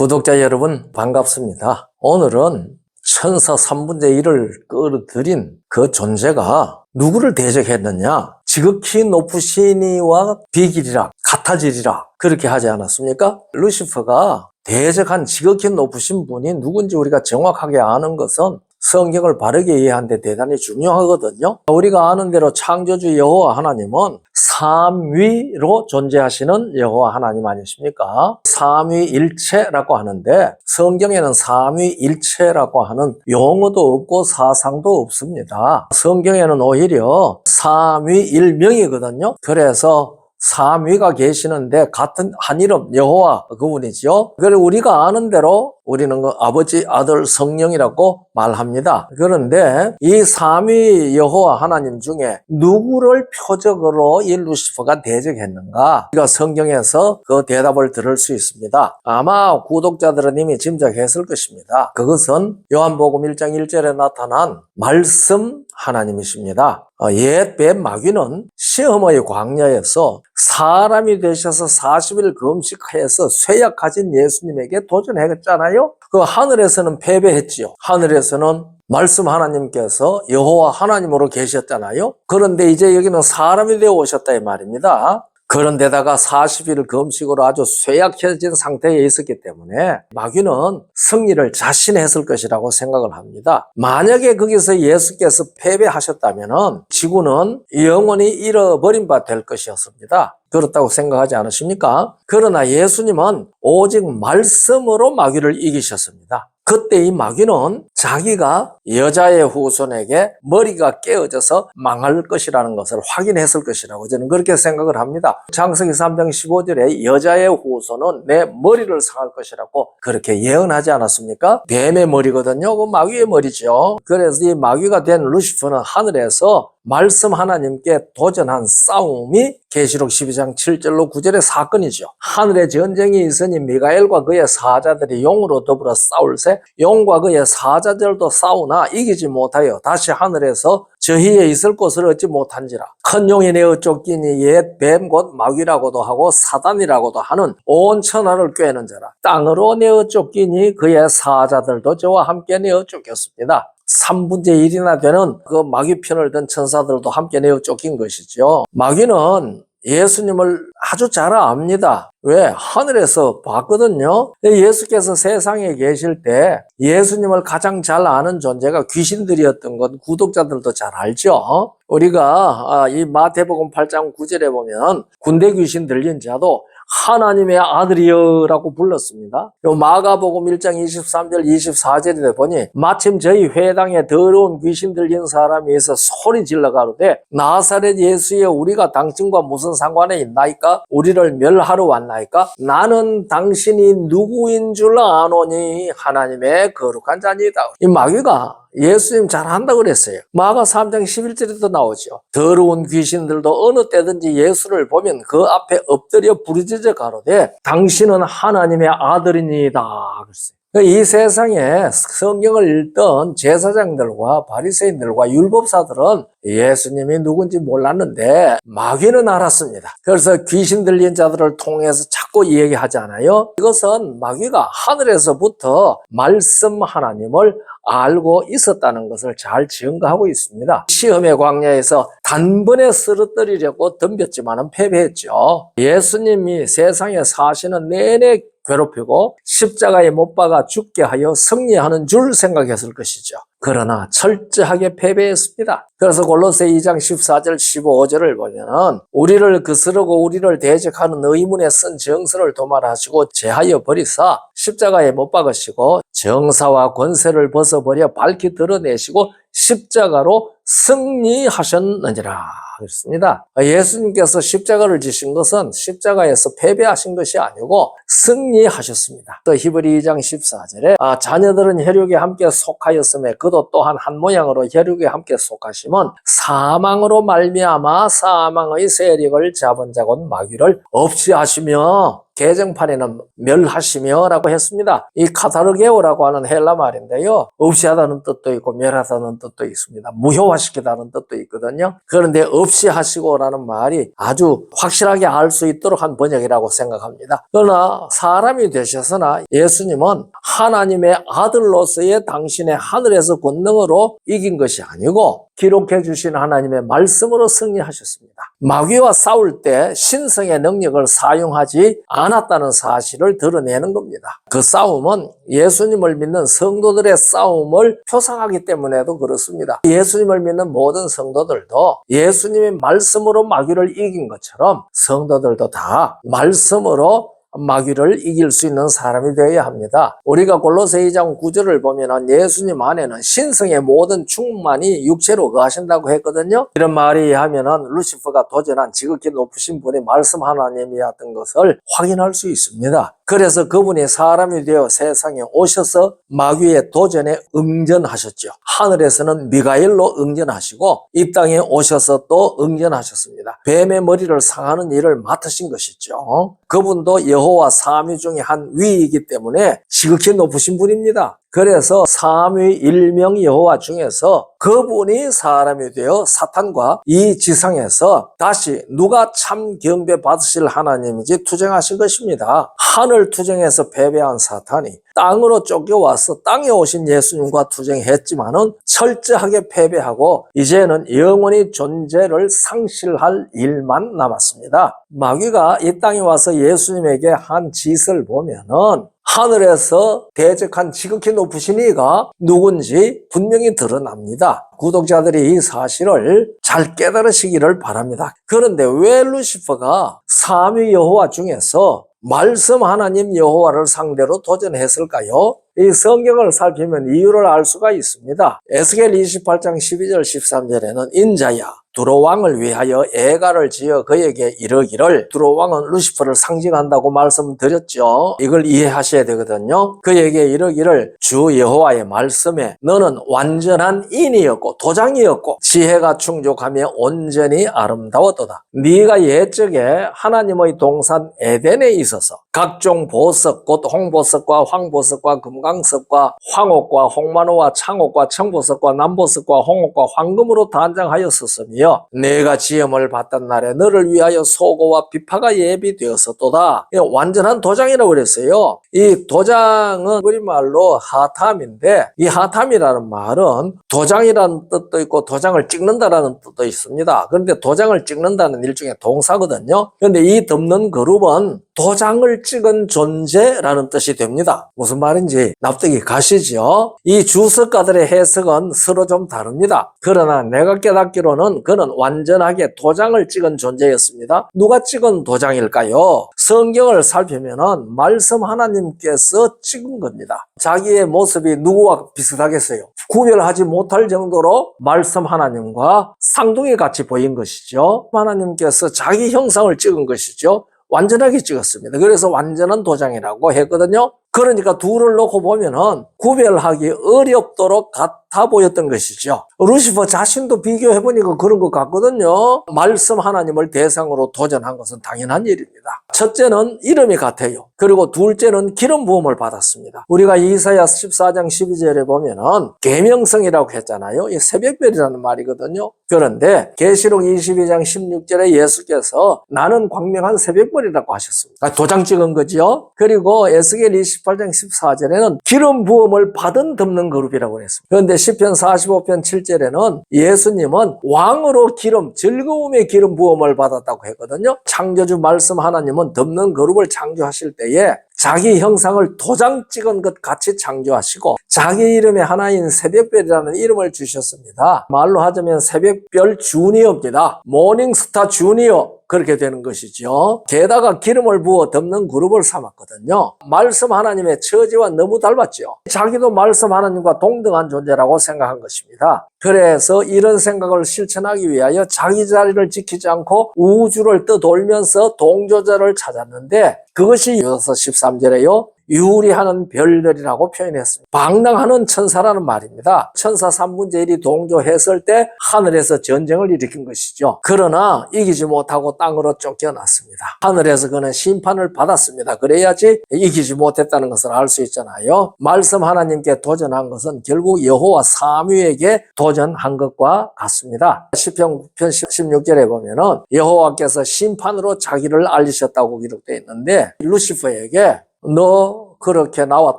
구독자 여러분 반갑습니다. 오늘은 천사 3분의 1을 끌어들인 그 존재가 누구를 대적했느냐? 지극히 높으시니와 비길이라 같아지리라 그렇게 하지 않았습니까? 루시퍼가 대적한 지극히 높으신 분이 누군지 우리가 정확하게 아는 것은 성경을 바르게 이해하는 데 대단히 중요하거든요. 우리가 아는 대로 창조주 여호와 하나님은 삼위로 존재하시는 여호와 하나님 아니십니까? 삼위일체라고 하는데 성경에는 삼위일체라고 하는 용어도 없고 사상도 없습니다. 성경에는 오히려 삼위일명이거든요. 그래서 삼위가 계시는데 같은 한 이름 여호와 그분이지요. 그걸 우리가 아는 대로 우리는 그 아버지, 아들, 성령이라고 말합니다. 그런데 이 삼위 여호와 하나님 중에 누구를 표적으로 이 루시퍼가 대적했는가? 우리가 성경에서 그 대답을 들을 수 있습니다. 아마 구독자들은 이미 짐작했을 것입니다. 그것은 요한복음 1장 1절에 나타난 말씀 하나님이십니다. 어, 옛뱀 마귀는 시험의 광야에서 사람이 되셔서 40일 금식해서 쇠약하신 예수님에게 도전했잖아요. 그 하늘에서는 패배했지요. 하늘에서는 말씀 하나님께서 여호와 하나님으로 계셨잖아요. 그런데 이제 여기는 사람이 되어 오셨다 이 말입니다. 그런 데다가 40일 금식으로 아주 쇠약해진 상태에 있었기 때문에 마귀는 승리를 자신했을 것이라고 생각을 합니다. 만약에 거기서 예수께서 패배하셨다면 지구는 영원히 잃어버린 바 될 것이었습니다. 그렇다고 생각하지 않으십니까? 그러나 예수님은 오직 말씀으로 마귀를 이기셨습니다. 그때 이 마귀는 자기가 여자의 후손에게 머리가 깨어져서 망할 것이라는 것을 확인했을 것이라고 저는 그렇게 생각을 합니다. 장세기 3장 15절에 여자의 후손은 내 머리를 상할 것이라고 그렇게 예언하지 않았습니까? 뱀의 머리거든요. 그 마귀의 머리죠. 그래서 이 마귀가 된 루시퍼는 하늘에서 말씀 하나님께 도전한 싸움이 계시록 12장 7절로 9절의 사건이죠. 하늘에 전쟁이 있으니 미가엘과 그의 사자들이 용으로 더불어 싸울세 용과 그의 사자들도 싸우나 이기지 못하여 다시 하늘에서 저희에 있을 곳을 얻지 못한지라 큰 용이 내어 쫓기니 옛 뱀 곧 마귀라고도 하고 사단이라고도 하는 온 천하를 꿰는 자라 땅으로 내어 쫓기니 그의 사자들도 저와 함께 내어 쫓겼습니다. 3분의 1이나 되는 그 마귀 편을 든 천사들도 함께 내어 쫓긴 것이죠. 마귀는 예수님을 아주 잘 압니다. 왜? 하늘에서 봤거든요. 예수께서 세상에 계실 때 예수님을 가장 잘 아는 존재가 귀신들이었던 건 구독자들도 잘 알죠. 우리가 아, 이 마태복음 8장 9절에 보면 군대 귀신 들린 자도 하나님의 아들이여라고 불렀습니다. 요 마가복음 1장 23절 24절에 보니 마침 저희 회당에 더러운 귀신 들린 사람이 있어 소리 질러 가로되 나사렛 예수여 우리가 당신과 무슨 상관이 있나이까? 우리를 멸하러 왔나이까? 나는 당신이 누구인 줄 아노니 하나님의 거룩한 자니다. 이 마귀가 예수님 잘한다 그랬어요. 마가 3장 11절에도 나오죠. 더러운 귀신들도 어느 때든지 예수를 보면 그 앞에 엎드려 부르짖어 가로되 당신은 하나님의 아들이니다 그랬어요. 이 세상에 성경을 읽던 제사장들과 바리새인들과 율법사들은 예수님이 누군지 몰랐는데 마귀는 알았습니다. 그래서 귀신 들린 자들을 통해서 자꾸 얘기하잖아요. 이것은 마귀가 하늘에서부터 말씀 하나님을 알고 있었다는 것을 잘 증거하고 있습니다. 시험의 광야에서 단번에 쓰러뜨리려고 덤볐지만 패배했죠. 예수님이 세상에 사시는 내내 괴롭히고 십자가에 못 박아 죽게 하여 승리하는 줄 생각했을 것이죠. 그러나 철저하게 패배했습니다. 그래서 골로새 2장 14절 15절을 보면은 우리를 거스르고 우리를 대적하는 의문에 쓴 정서를 도말하시고 제하여 버리사 십자가에 못 박으시고 정사와 권세를 벗어버려 밝히 드러내시고 십자가로 승리하셨느니라 그랬습니다. 예수님께서 십자가를 지신 것은 십자가에서 패배하신 것이 아니고 승리하셨습니다. 또 히브리 2장 14절에 아, 자녀들은 혈육에 함께 속하였음에 그도 또한 한 모양으로 혈육에 함께 속하심은 사망으로 말미암아 사망의 세력을 잡은 자곤 마귀를 없이 하시며 개정판에는 멸하시며 라고 했습니다. 이 카타르게오라고 하는 헬라 말인데요. 없이 하다는 뜻도 있고 멸하다는 뜻도 있습니다. 무효화시키다는 뜻도 있거든요. 그런데 없이 하시고라는 말이 아주 확실하게 알 수 있도록 한 번역이라고 생각합니다. 그러나 사람이 되셔서나 예수님은 하나님의 아들로서의 당신의 하늘에서 권능으로 이긴 것이 아니고 기록해 주신 하나님의 말씀으로 승리하셨습니다. 마귀와 싸울 때 신성의 능력을 사용하지 않았다는 사실을 드러내는 겁니다. 그 싸움은 예수님을 믿는 성도들의 싸움을 표상하기 때문에도 그렇습니다. 예수님을 믿는 모든 성도들도 예수님의 말씀으로 마귀를 이긴 것처럼 성도들도 다 말씀으로 마귀를 이길 수 있는 사람이 되어야 합니다. 우리가 골로새 2장 9절을 보면 예수님 안에는 신성의 모든 충만이 육체로 거하신다고 했거든요. 이런 말이 하면은 루시퍼가 도전한 지극히 높으신 분이 말씀 하나님이었던 것을 확인할 수 있습니다. 그래서 그분이 사람이 되어 세상에 오셔서 마귀의 도전에 응전하셨죠. 하늘에서는 미가엘로 응전하시고 이 땅에 오셔서 또 응전하셨습니다. 뱀의 머리를 상하는 일을 맡으신 것이죠. 그분도 여 호와 삼위 중에 한 위이기 때문에 지극히 높으신 분입니다. 그래서 삼위 일명 여호와 중에서 그분이 사람이 되어 사탄과 이 지상에서 다시 누가 참 경배 받으실 하나님인지 투쟁하신 것입니다. 하늘 투쟁에서 패배한 사탄이 땅으로 쫓겨와서 땅에 오신 예수님과 투쟁했지만은 철저하게 패배하고 이제는 영원히 존재를 상실할 일만 남았습니다. 마귀가 이 땅에 와서 예수님에게 한 짓을 보면은 하늘에서 대적한 지극히 높으신 이가 누군지 분명히 드러납니다. 구독자들이 이 사실을 잘 깨달으시기를 바랍니다. 그런데 왜 루시퍼가 삼위 여호와 중에서 말씀 하나님 여호와를 상대로 도전했을까요? 이 성경을 살피면 이유를 알 수가 있습니다. 에스겔 28장 12절 13절에는 인자야 두로왕을 위하여 애가를 지어 그에게 이르기를 두로왕은 루시퍼를 상징한다고 말씀드렸죠. 이걸 이해하셔야 되거든요. 그에게 이르기를 주 여호와의 말씀에 너는 완전한 인이었고 도장이었고 지혜가 충족하며 온전히 아름다웠도다. 네가 옛적에 하나님의 동산 에덴에 있 어서 각종 보석 곧 홍보석과 황보석과 금강석과 황옥과 홍만호와 창옥과 청보석과 남보석과 홍옥과 황금으로 단장하였었으며 내가 지음을 받던 날에 너를 위하여 소고와 비파가 예비되었었도다. 완전한 도장이라고 그랬어요. 이 도장은 우리말로 하탐인데 이 하탐이라는 말은 도장이라는 뜻도 있고 도장을 찍는다라는 뜻도 있습니다. 그런데 도장을 찍는다는 일종의 동사거든요. 그런데 이 덮는 그룹은 도장을 찍은 존재라는 뜻이 됩니다. 무슨 말인지 납득이 가시죠? 이 주석가들의 해석은 서로 좀 다릅니다. 그러나 내가 깨닫기로는 그는 완전하게 도장을 찍은 존재였습니다. 누가 찍은 도장일까요? 성경을 살피면은 말씀 하나님께서 찍은 겁니다. 자기의 모습이 누구와 비슷하겠어요? 구별하지 못할 정도로 말씀 하나님과 쌍둥이 같이 보인 것이죠. 하나님께서 자기 형상을 찍은 것이죠. 완전하게 찍었습니다. 그래서 완전한 도장이라고 했거든요. 그러니까 둘을 놓고 보면은 구별하기 어렵도록 같아 보였던 것이죠. 루시퍼 자신도 비교해보니까 그런 것 같거든요. 말씀 하나님을 대상으로 도전한 것은 당연한 일입니다. 첫째는 이름이 같아요. 그리고 둘째는 기름 부음을 받았습니다. 우리가 이사야 14장 12절에 보면은 계명성이라고 했잖아요. 이 새벽별이라는 말이거든요. 그런데 계시록 22장 16절에 예수께서 나는 광명한 새벽별이라고 하셨습니다. 아, 도장 찍은 거죠. 그리고 에스겔 28장 14절에는 기름 부음을 받은 덮는 그룹이라고 했습니다. 그런데 10편 45편 7절에는 예수님은 왕으로 기름, 즐거움의 기름 부음을 받았다고 했거든요. 창조주 말씀 하나님은 덮는 그룹을 창조하실 때에 자기 형상을 도장 찍은 것 같이 창조하시고 자기 이름의 하나인 새벽별이라는 이름을 주셨습니다. 말로 하자면 새벽별 주니어입니다. 모닝스타 주니어 그렇게 되는 것이죠. 게다가 기름을 부어 덮는 그룹을 삼았거든요. 말씀 하나님의 처지와 너무 닮았죠. 자기도 말씀 하나님과 동등한 존재라고 생각한 것입니다. 그래서 이런 생각을 실천하기 위하여 자기 자리를 지키지 않고 우주를 떠돌면서 동조자를 찾았는데 그것이 요서 13절에요. 유리하는 별들이라고 표현했습니다. 방랑하는 천사라는 말입니다. 천사 3분의 1이 동조했을 때 하늘에서 전쟁을 일으킨 것이죠. 그러나 이기지 못하고 땅으로 쫓겨났습니다. 하늘에서 그는 심판을 받았습니다. 그래야지 이기지 못했다는 것을 알 수 있잖아요. 말씀 하나님께 도전한 것은 결국 여호와 사무에게 도전한 것과 같습니다. 시편 9편 16절에 보면은 여호와께서 심판으로 자기를 알리셨다고 기록되어 있는데 루시퍼에게 너 그렇게 나와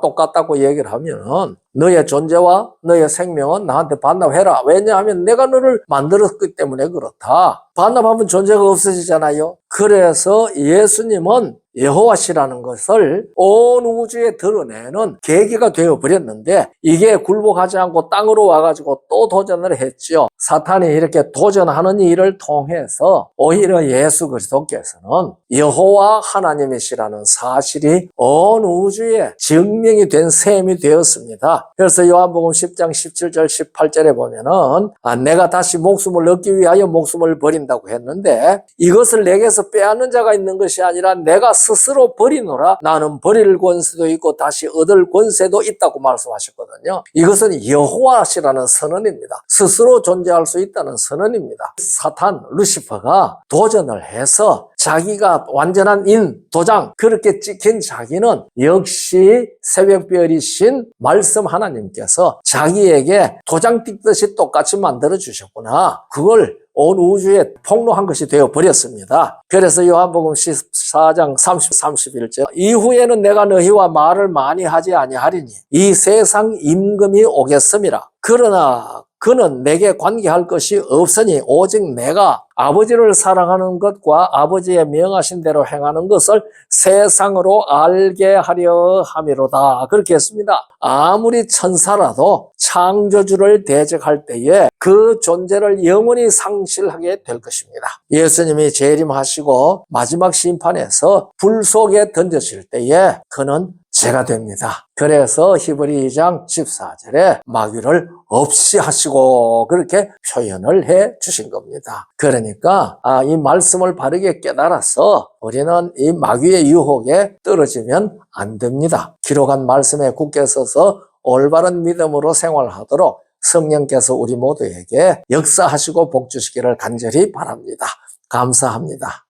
똑같다고 얘기를 하면은 너의 존재와 너의 생명은 나한테 반납해라. 왜냐하면 내가 너를 만들었기 때문에 그렇다. 반납하면 존재가 없어지잖아요. 그래서 예수님은 여호와시라는 것을 온 우주에 드러내는 계기가 되어 버렸는데 이게 굴복하지 않고 땅으로 와가지고 또 도전을 했죠. 사탄이 이렇게 도전하는 일을 통해서 오히려 예수 그리스도께서는 여호와 하나님이시라는 사실이 온 우주에 증명이 된 셈이 되었습니다. 그래서 요한복음 10장 17절 18절에 보면은 아, 내가 다시 목숨을 얻기 위하여 목숨을 버린다고 했는데 이것을 내게서 빼앗는 자가 있는 것이 아니라 내가 스스로 버리노라 나는 버릴 권세도 있고 다시 얻을 권세도 있다고 말씀하셨거든요. 이것은 여호와시라는 선언입니다. 스스로 존재할 수 있다는 선언입니다. 사탄 루시퍼가 도전을 해서 자기가 완전한 인, 도장 그렇게 찍힌 자기는 역시 새벽별이신 말씀 하나님께서 자기에게 도장 찍듯이 똑같이 만들어 주셨구나. 그걸 온 우주에 폭로한 것이 되어 버렸습니다. 그래서 요한복음 14장 30, 31절 이후에는 내가 너희와 말을 많이 하지 아니하리니 이 세상 임금이 오겠음이라. 그러나 그는 내게 관계할 것이 없으니 오직 내가 아버지를 사랑하는 것과 아버지의 명하신 대로 행하는 것을 세상으로 알게 하려 함이로다. 그렇게 했습니다. 아무리 천사라도 창조주를 대적할 때에 그 존재를 영원히 상실하게 될 것입니다. 예수님이 재림하시고 마지막 심판에서 불 속에 던져질 때에 그는 죄가 됩니다. 그래서 히브리 2장 14절에 마귀를 없이 하시고 그렇게 표현을 해 주신 겁니다. 그러니까 아, 이 말씀을 바르게 깨달아서 우리는 이 마귀의 유혹에 떨어지면 안 됩니다. 기록한 말씀에 굳게 서서 올바른 믿음으로 생활하도록 성령께서 우리 모두에게 역사하시고 복 주시기를 간절히 바랍니다. 감사합니다.